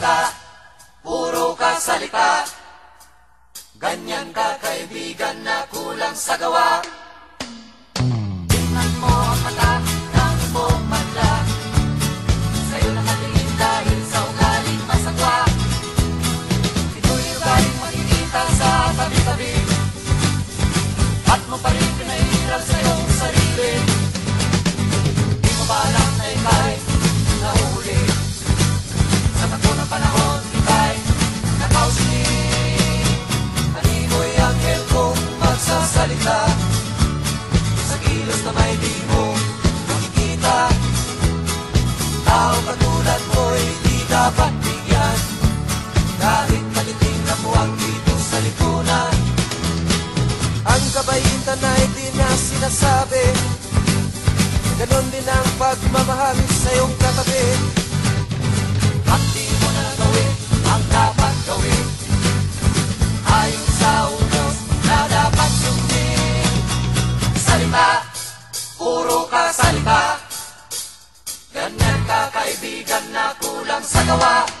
salita, puro ka salita. Ganyan ka kaibigan na kulang sa gawa. Dapat bigyan. Kahit maliting na buwang dito sa lipunan. Ang kabaitan ay di na sinasabi. Ganon din ang pagmamahal sa iyong katabi. At mo na gawin ang dapat gawin. Ayon sa utos na dapat sundin. Salita, ka salita Ganyan ka kaibigan na kulang sa gawa